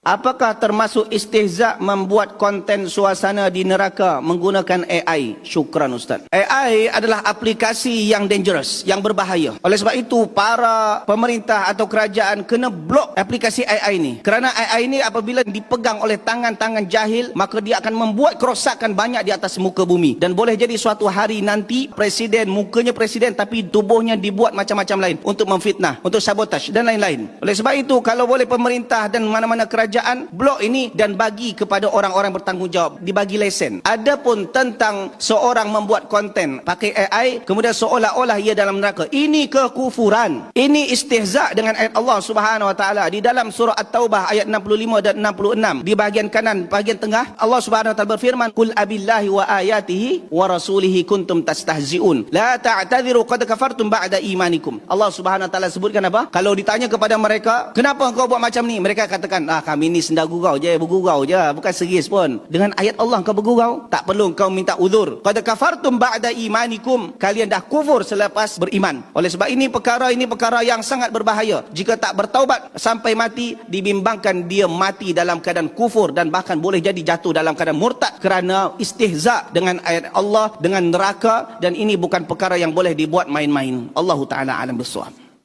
Apakah termasuk istihza membuat konten suasana di neraka menggunakan AI? Syukran Ustaz. AI adalah aplikasi yang dangerous, yang berbahaya. Oleh sebab itu, para pemerintah atau kerajaan kena blok aplikasi AI ini. Kerana AI ini apabila dipegang oleh tangan-tangan jahil, maka dia akan membuat kerosakan banyak di atas muka bumi. Dan boleh jadi suatu hari nanti, presiden, mukanya presiden tapi tubuhnya dibuat macam-macam lain untuk memfitnah, untuk sabotaj dan lain-lain. Oleh sebab itu, kalau boleh pemerintah dan mana-mana kerajaan blok ini dan bagi kepada orang-orang bertanggungjawab. Dibagi lesen. Adapun tentang seorang membuat konten pakai AI kemudian seolah-olah ia dalam neraka. Ini kekufuran. Ini istihza dengan ayat Allah Subhanahu wa taala. Di dalam surah at-taubah ayat 65 dan 66 di bahagian kanan bahagian tengah Allah Subhanahu wa taala berfirman kul abillahi wa ayatihi wa rasulihi kuntum tastahziun. La ta'tadiru qad kafartum ba'da imanikum. Allah Subhanahu wa taala sebutkan apa? Kalau ditanya kepada mereka kenapa engkau buat macam ni? Mereka katakan ah kami ni senda gurau je bergurau je. Bukan serius pun. Dengan ayat Allah kau bergurau tak perlu kau minta uzur. Qad kafartum ba'da imanikum. Kalian dah kufur selepas beriman. Oleh sebab ini perkara ini perkara yang sangat berbahaya. Jika tak bertaubat sampai mati dibimbangkan dia mati dalam keadaan kufur dan bahkan boleh jadi jatuh dalam keadaan murtad kerana istihza dengan ayat Allah dengan neraka. Dan ini bukan perkara yang boleh dibuat main-main. Allah taala alam bersuam